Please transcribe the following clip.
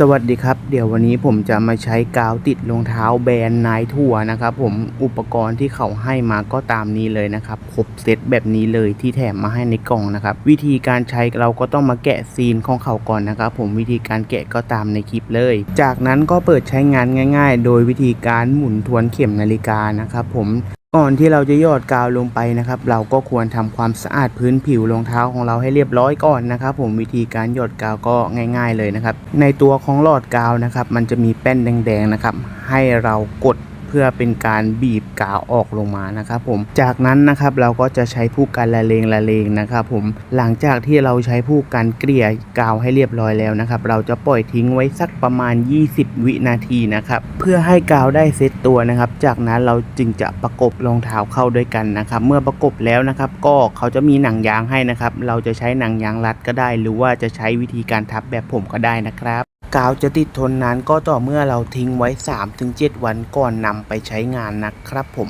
สวัสดีครับ เดี๋ยววันนี้ผมจะมาใช้กาวติดรองเท้าแบรนด์ไนทัวนะครับผมอุปกรณ์ที่เขาให้มาก็ตามนี้เลยนะครับครบเซตแบบนี้เลยที่แถมมาให้ในกล่องนะครับ วิธีการใช้เราก็ต้องมาแกะซีนของเขาก่อนนะครับ ผมวิธีการแกะก็ตามในคลิปเลย จากนั้นก็เปิดใช้งานง่าย ๆ โดยวิธีการหมุนทวนเข็มนาฬิกานะครับผม ก่อนที่เราจะยอดกาวลงไปนะครับ เราก็ควรทำความสะอาดพื้นผิวรองเท้าของเราให้เรียบร้อยก่อนนะครับ ผมวิธีการหยอดกาวก็ง่าย ๆเลยนะครับ ในตัวของหลอดกาวนะครับ มันจะมีแป้นแดงๆนะครับ ให้เรากด เพื่อเป็นการบีบกาวออกลงมานะครับผมจากนั้นนะครับเราก็จะใช้ผู้กันละเลงละเลงนะครับผมหลังจากที่เราใช้ผู้กันเกลี่ยกาวให้เรียบร้อยแล้วนะครับเราจะปล่อยทิ้งไว้สักประมาณ 20 วินาทีนะครับเพื่อให้กาวได้เซตตัวนะครับ จากนั้นเราจึงจะประกบรองเท้าเข้าด้วยกันนะครับ เมื่อประกบแล้วนะครับ ก็เขาจะมีหนังยางให้นะครับ เราจะใช้หนังยางรัดก็ได้ หรือว่าจะใช้วิธีการทับแบบผมก็ได้นะครับ กาวจะติดทนนานก็ต่อเมื่อเราทิ้งไว้ 3-7 วันก่อนนำไปใช้งานนะครับผม